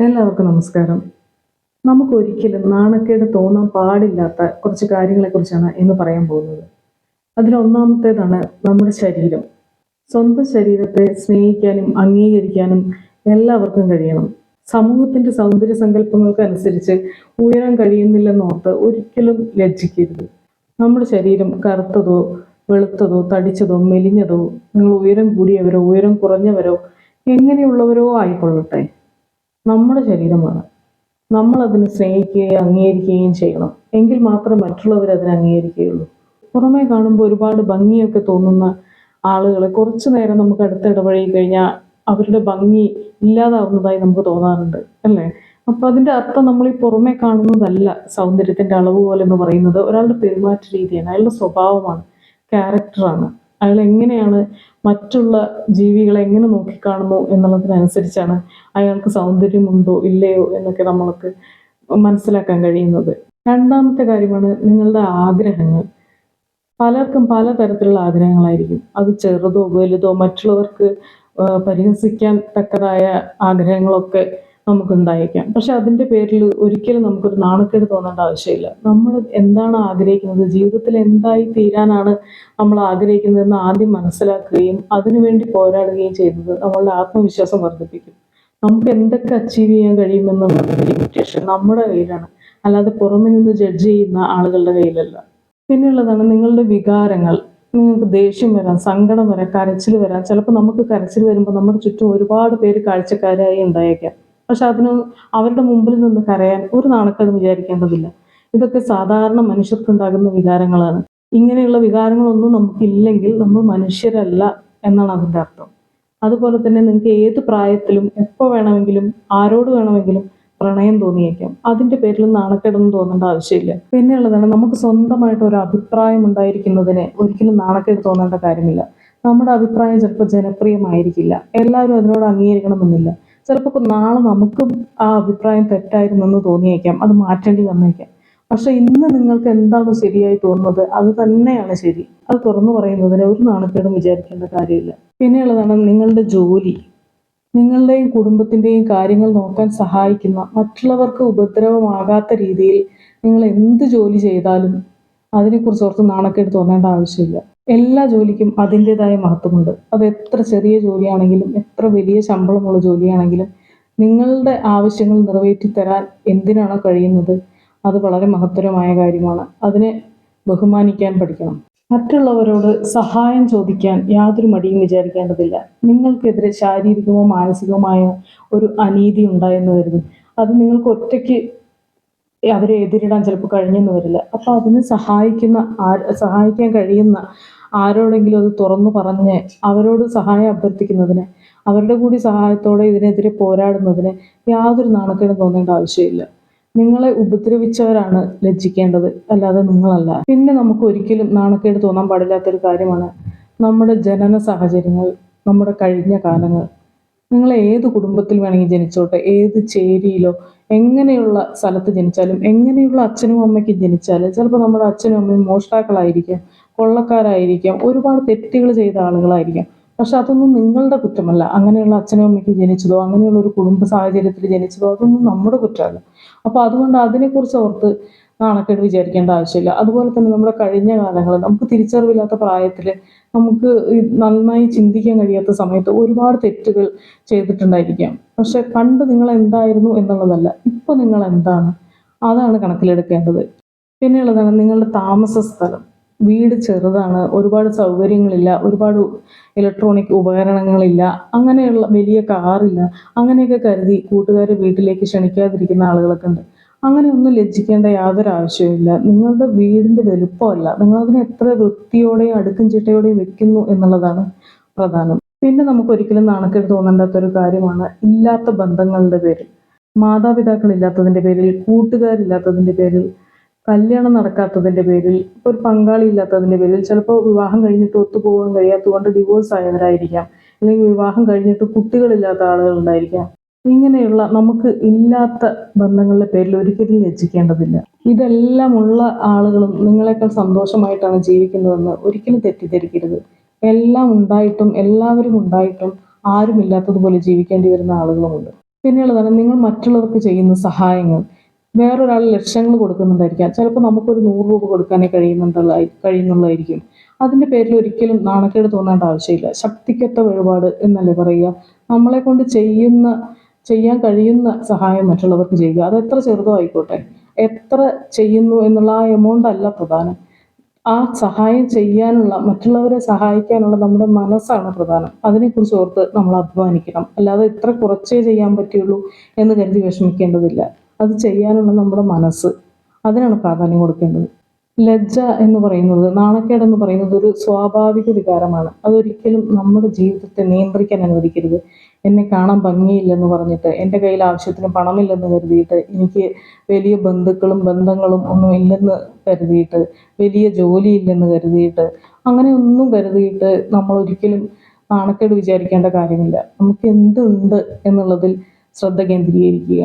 എല്ലാവർക്കും നമസ്കാരം. നമുക്ക് ഒരിക്കലും നാണക്കേട് തോന്നാൻ പാടില്ലാത്ത കുറച്ച് കാര്യങ്ങളെക്കുറിച്ചാണ് ഇന്ന് പറയാൻ പോകുന്നത്. അതിലൊന്നാമത്തേതാണ് നമ്മുടെ ശരീരം. സ്വന്തം ശരീരത്തെ സ്നേഹിക്കാനും അംഗീകരിക്കാനും എല്ലാവർക്കും കഴിയണം. സമൂഹത്തിന്റെ സൗന്ദര്യ സങ്കല്പങ്ങൾക്ക് അനുസരിച്ച് ഉയരാൻ കഴിയുന്നില്ലെന്നോർത്ത് ഒരിക്കലും ലജ്ജിക്കരുത്. നമ്മുടെ ശരീരം കറുത്തതോ വെളുത്തതോ തടിച്ചതോ മെലിഞ്ഞതോ നിങ്ങൾ ഉയരം കൂടിയവരോ ഉയരം കുറഞ്ഞവരോ എങ്ങനെയുള്ളവരോ ആയിക്കൊള്ളട്ടെ. നമ്മുടെ ശരീരമാണ് നമ്മൾ അതിനെ സ്നേഹിക്കുകയും അംഗീകരിക്കുകയും ചെയ്യണം. എങ്കിൽ മാത്രമേ മറ്റുള്ളവർ അതിനെ അംഗീകരിക്കുകയുള്ളൂ. പുറമേ കാണുമ്പോൾ ഒരുപാട് ഭംഗിയൊക്കെ തോന്നുന്ന ആളുകളെ കുറച്ചു നേരം നമുക്ക് അടുത്ത് ഇടപഴകി കഴിഞ്ഞാൽ അവരുടെ ഭംഗി ഇല്ലാതാവുന്നതായി നമുക്ക് തോന്നാറുണ്ട് അല്ലേ? അപ്പൊ അതിന്റെ അർത്ഥം നമ്മൾ ഈ പുറമേ കാണുന്നതല്ല സൗന്ദര്യത്തിന്റെ പോലെ എന്ന് പറയുന്നത്. ഒരാളുടെ പെരുമാറ്റ രീതിയാണ് അയാളുടെ സ്വഭാവമാണ് ക്യാരക്ടറാണ്. അയാൾ എങ്ങനെയാണ് മറ്റുള്ള ജീവികളെ എങ്ങനെ നോക്കിക്കാണുന്നു എന്നുള്ളതിനനുസരിച്ചാണ് അയാൾക്ക് സൗന്ദര്യമുണ്ടോ ഇല്ലയോ എന്നൊക്കെ നമ്മൾക്ക് മനസ്സിലാക്കാൻ കഴിയുന്നത്. രണ്ടാമത്തെ കാര്യമാണ് നിങ്ങളുടെ ആഗ്രഹങ്ങൾ. പലർക്കും പല തരത്തിലുള്ള ആഗ്രഹങ്ങളായിരിക്കും. അത് ചെറുതോ വലുതോ മറ്റുള്ളവർക്ക് പരിഹസിക്കാൻ തക്കതായ ആഗ്രഹങ്ങളൊക്കെ നമുക്കുണ്ടായേക്കാം. പക്ഷെ അതിന്റെ പേരിൽ ഒരിക്കലും നമുക്കൊരു നാണക്കേട് തോന്നേണ്ട ആവശ്യമില്ല. നമ്മൾ എന്താണ് ആഗ്രഹിക്കുന്നത്? ജീവിതത്തിൽ എന്തായി തീരാനാണ് നമ്മൾ ആഗ്രഹിക്കുന്നതെന്ന് ആദ്യം മനസ്സിലാക്കുകയും അതിനുവേണ്ടി പോരാടുകയും ചെയ്തത് നമ്മളുടെ ആത്മവിശ്വാസം വർദ്ധിപ്പിക്കും. നമുക്ക് എന്തൊക്കെ അച്ചീവ് ചെയ്യാൻ കഴിയുമെന്ന് ലിമിറ്റേഷൻ നമ്മുടെ കയ്യിലാണ്. അല്ലാതെ പുറമെ നിന്ന് ജഡ്ജ് ചെയ്യുന്ന ആളുകളുടെ കയ്യിലല്ല. പിന്നെയുള്ളതാണ് നിങ്ങളുടെ വികാരങ്ങൾ. നിങ്ങൾക്ക് ദേഷ്യം വരാം സങ്കടം വരാം കരച്ചിൽ വരാം. ചിലപ്പോൾ നമുക്ക് കരച്ചിൽ വരുമ്പോൾ നമ്മുടെ ചുറ്റും ഒരുപാട് പേര് കാഴ്ചക്കാരായി ഉണ്ടായേക്കാം. പക്ഷെ അതിന് അവരുടെ മുമ്പിൽ നിന്ന് കരയാൻ ഒരു നാണക്കേട് വിചാരിക്കേണ്ടതില്ല. ഇതൊക്കെ സാധാരണ മനുഷ്യർക്കുണ്ടാകുന്ന വികാരങ്ങളാണ്. ഇങ്ങനെയുള്ള വികാരങ്ങളൊന്നും നമുക്കില്ലെങ്കിൽ നമ്മൾ മനുഷ്യരല്ല എന്നാണ് അതിന്റെ അർത്ഥം. അതുപോലെ തന്നെ നിങ്ങൾക്ക് ഏത് പ്രായത്തിലും എപ്പോൾ വേണമെങ്കിലും ആരോട് വേണമെങ്കിലും പ്രണയം തോന്നിയേക്കാം. അതിന്റെ പേരിൽ നാണക്കേടൊന്നും തോന്നേണ്ട ആവശ്യമില്ല. പിന്നെയുള്ളതാണ് നമുക്ക് സ്വന്തമായിട്ട് ഒരു അഭിപ്രായം ഉണ്ടായിരിക്കുന്നതിന് ഒരിക്കലും നാണക്കേട് തോന്നേണ്ട കാര്യമില്ല. നമ്മുടെ അഭിപ്രായം ചിലപ്പോൾ ജനപ്രിയമായിരിക്കില്ല. എല്ലാവരും അതിനോട് അംഗീകരിക്കണമെന്നില്ല. ചിലപ്പോൾ നാളെ നമുക്കും ആ അഭിപ്രായം തെറ്റായിരുന്നു എന്ന് തോന്നിയേക്കാം. അത് മാറ്റേണ്ടി വന്നേക്കാം. പക്ഷെ ഇന്ന് നിങ്ങൾക്ക് എന്താണ് ശരിയായി തോന്നുന്നത്? അത് തന്നെയാണ് ശരി. അത് തുറന്നു പറയുന്നതിന് ഒരു നാണക്കേടും വിചാരിക്കേണ്ട കാര്യമില്ല. പിന്നെയുള്ളതാണ് നിങ്ങളുടെ ജോലി. നിങ്ങളുടെയും കുടുംബത്തിന്റെയും കാര്യങ്ങൾ നോക്കാൻ സഹായിക്കുന്ന മറ്റുള്ളവർക്ക് ഉപദ്രവമാകാത്ത രീതിയിൽ നിങ്ങൾ എന്ത് ജോലി ചെയ്താലും അതിനെക്കുറിച്ച് ഓർത്ത് നാണക്കേട് തോന്നേണ്ട ആവശ്യമില്ല. എല്ലാ ജോലിക്കും അതിന്റെതായ മഹത്വമുണ്ട്. അത് എത്ര ചെറിയ ജോലിയാണെങ്കിലും എത്ര വലിയ ശമ്പളമുള്ള ജോലിയാണെങ്കിലും നിങ്ങളുടെ ആവശ്യങ്ങൾ നിറവേറ്റി തരാൻ എന്തിനാണോ കഴിയുന്നത് അത് വളരെ മഹത്തരമായ കാര്യമാണ്. അതിനെ ബഹുമാനിക്കാൻ പഠിക്കണം. മറ്റുള്ളവരോട് സഹായം ചോദിക്കാൻ യാതൊരു മടിയും വിചാരിക്കേണ്ടതില്ല. നിങ്ങൾക്കെതിരെ ശാരീരികമോ മാനസികമായ ഒരു അനീതി ഉണ്ടായെന്ന് കരുതും. അത് നിങ്ങൾക്ക് ഒറ്റയ്ക്ക് അവരെ എതിരിടാൻ ചിലപ്പോൾ കഴിഞ്ഞെന്ന് വരില്ല. അപ്പോൾ അതിന് സഹായിക്കുന്ന സഹായിക്കാൻ കഴിയുന്ന ആരോടെങ്കിലും അത് തുറന്നു പറഞ്ഞ് അവരോട് സഹായം അഭ്യർത്ഥിക്കുന്നതിന് അവരുടെ കൂടി സഹായത്തോടെ ഇതിനെതിരെ പോരാടുന്നതിന് യാതൊരു നാണക്കേടും തോന്നേണ്ട ആവശ്യമില്ല. നിങ്ങളെ ഉപദ്രവിച്ചവരാണ് ലജ്ജിക്കേണ്ടത് അല്ലാതെ നിങ്ങളല്ല. പിന്നെ നമുക്ക് ഒരിക്കലും നാണക്കേട് തോന്നാൻ പാടില്ലാത്തൊരു കാര്യമാണ് നമ്മുടെ ജനന സാഹചര്യങ്ങൾ നമ്മുടെ കഴിഞ്ഞ കാലങ്ങൾ. നിങ്ങൾ ഏത് കുടുംബത്തിൽ വേണമെങ്കിൽ ജനിച്ചോട്ടെ ഏത് ചേരിയിലോ എങ്ങനെയുള്ള സ്ഥലത്ത് ജനിച്ചാലും എങ്ങനെയുള്ള അച്ഛനും അമ്മയ്ക്കും ജനിച്ചാലും ചിലപ്പോൾ നമ്മുടെ അച്ഛനും അമ്മയും മോഷ്ടാക്കളായിരിക്കാം കൊള്ളക്കാരായിരിക്കാം ഒരുപാട് തെറ്റുകൾ ചെയ്ത ആളുകളായിരിക്കാം. പക്ഷെ അതൊന്നും നിങ്ങളുടെ കുറ്റമല്ല. അങ്ങനെയുള്ള അച്ഛനും അമ്മയ്ക്ക് ജനിച്ചതോ അങ്ങനെയുള്ള ഒരു കുടുംബ സാഹചര്യത്തിൽ ജനിച്ചതോ അതൊന്നും നമ്മുടെ കുറ്റമല്ല. അപ്പോൾ അതുകൊണ്ട് അതിനെക്കുറിച്ച് ഓർത്ത് നാണക്കേട് വിചാരിക്കേണ്ട ആവശ്യമില്ല. അതുപോലെ തന്നെ നമ്മുടെ കഴിഞ്ഞ കാലങ്ങൾ നമുക്ക് തിരിച്ചറിവില്ലാത്ത പ്രായത്തിൽ നമുക്ക് നന്നായി ചിന്തിക്കാൻ കഴിയാത്ത സമയത്ത് ഒരുപാട് തെറ്റുകൾ ചെയ്തിട്ടുണ്ടായിരിക്കാം. പക്ഷെ പണ്ട് നിങ്ങൾ എന്തായിരുന്നു എന്നുള്ളതല്ല ഇപ്പോൾ നിങ്ങൾ എന്താണ് അതാണ് കണക്കിലെടുക്കേണ്ടത്. പിന്നെയുള്ളതാണ് നിങ്ങളുടെ താമസ സ്ഥലം. വീട് ചെറുതാണ് ഒരുപാട് സൗകര്യങ്ങളില്ല ഒരുപാട് ഇലക്ട്രോണിക് ഉപകരണങ്ങളില്ല അങ്ങനെയുള്ള വലിയ കാറില്ല അങ്ങനെയൊക്കെ കരുതി കൂട്ടുകാരെ വീട്ടിലേക്ക് ക്ഷണിക്കാതിരിക്കുന്ന ആളുകളൊക്കെ ഉണ്ട്. അങ്ങനെ ഒന്നും ലജ്ജിക്കേണ്ട യാതൊരു ആവശ്യവുമില്ല. നിങ്ങളുടെ വീടിന്റെ വലുപ്പമല്ല. നിങ്ങളതിനെ എത്ര വൃത്തിയോടെയും അടുക്കും ചിട്ടയോടെയും വെക്കുന്നു എന്നുള്ളതാണ് പ്രധാനം. പിന്നെ നമുക്ക് ഒരിക്കലും നാണക്കേട് തോന്നേണ്ടാത്ത ഒരു കാര്യമാണ് ഇല്ലാത്ത ബന്ധങ്ങളുടെ പേരിൽ. മാതാപിതാക്കൾ ഇല്ലാത്തതിന്റെ പേരിൽ കൂട്ടുകാരില്ലാത്തതിന്റെ പേരിൽ കല്യാണം നടക്കാത്തതിന്റെ പേരിൽ ഒരു പങ്കാളി ഇല്ലാത്തതിന്റെ പേരിൽ. ചിലപ്പോൾ വിവാഹം കഴിഞ്ഞിട്ട് ഒത്തുപോകാൻ കഴിയാത്തതുകൊണ്ട് ഡിവോഴ്സ് ആയവരായിരിക്കാം. അല്ലെങ്കിൽ വിവാഹം കഴിഞ്ഞിട്ട് കുട്ടികളില്ലാത്ത ആളുകൾ ഉണ്ടായിരിക്കാം. ഇങ്ങനെയുള്ള നമുക്ക് ഇല്ലാത്ത ബന്ധങ്ങളുടെ പേരിൽ ഒരിക്കലും ലജ്ജിക്കേണ്ടതില്ല. ഇതെല്ലാം ഉള്ള ആളുകളും നിങ്ങളെക്കാൾ സന്തോഷമായിട്ടാണ് ജീവിക്കുന്നതെന്ന് ഒരിക്കലും തെറ്റിദ്ധരിക്കരുത്. എല്ലാം ഉണ്ടായിട്ടും എല്ലാവരും ഉണ്ടായിട്ടും ആരുമില്ലാത്തതുപോലെ ജീവിക്കേണ്ടി വരുന്ന ആളുകളുമുണ്ട്. പിന്നെയുള്ളതാണ് നിങ്ങൾ മറ്റുള്ളവർക്ക് ചെയ്യുന്ന സഹായങ്ങൾ. വേറൊരാൾ ലക്ഷങ്ങൾ കൊടുക്കുന്നുണ്ടായിരിക്കാം. ചിലപ്പോൾ നമുക്കൊരു നൂറ് രൂപ കൊടുക്കാനേ കഴിയുന്നുണ്ടല്ല കഴിയുന്നുള്ളതായിരിക്കും അതിന്റെ പേരിൽ ഒരിക്കലും നാണക്കേട് തോന്നേണ്ട ആവശ്യമില്ല. ശക്തിക്കൊത്ത വഴിപാട് എന്നല്ലേ പറയുക. നമ്മളെ കൊണ്ട് ചെയ്യുന്ന ചെയ്യാൻ കഴിയുന്ന സഹായം മറ്റുള്ളവർക്ക് ചെയ്യുക. അത് എത്ര ചെറുതോ ആയിക്കോട്ടെ. എത്ര ചെയ്യുന്നു എന്നുള്ള ആ എമൗണ്ട് അല്ല പ്രധാനം. ആ സഹായം ചെയ്യാനുള്ള മറ്റുള്ളവരെ സഹായിക്കാനുള്ള നമ്മുടെ മനസ്സാണ് പ്രധാനം. അതിനെക്കുറിച്ച് ഓർത്ത് നമ്മൾ അധ്വാനിക്കണം. അല്ലാതെ ഇത്ര കുറച്ചേ ചെയ്യാൻ പറ്റുള്ളൂ എന്ന് കരുതി വിഷമിക്കേണ്ടതില്ല. അത് ചെയ്യാനുള്ള നമ്മുടെ മനസ്സ്. അതിനാണ് പ്രാധാന്യം കൊടുക്കേണ്ടത്. ലജ്ജ എന്ന് പറയുന്നത് നാണക്കേട് എന്ന് പറയുന്നത് ഒരു സ്വാഭാവിക വികാരമാണ്. അതൊരിക്കലും നമ്മുടെ ജീവിതത്തെ നിയന്ത്രിക്കാൻ അനുവദിക്കരുത്. എന്നെ കാണാൻ ഭംഗിയില്ലെന്ന് പറഞ്ഞിട്ട് എന്റെ കയ്യിൽ ആവശ്യത്തിന് പണമില്ലെന്ന് കരുതിയിട്ട് എനിക്ക് വലിയ ബന്ധുക്കളും ബന്ധങ്ങളും ഒന്നും ഇല്ലെന്ന് കരുതിയിട്ട് വലിയ ജോലി ഇല്ലെന്ന് കരുതിയിട്ട് അങ്ങനെ ഒന്നും കരുതിയിട്ട് നമ്മൾ ഒരിക്കലും നാണക്കേട് വിചാരിക്കേണ്ട കാര്യമില്ല. നമുക്ക് എന്തുണ്ട് എന്നുള്ളതിൽ ശ്രദ്ധ കേന്ദ്രീകരിക്കുക.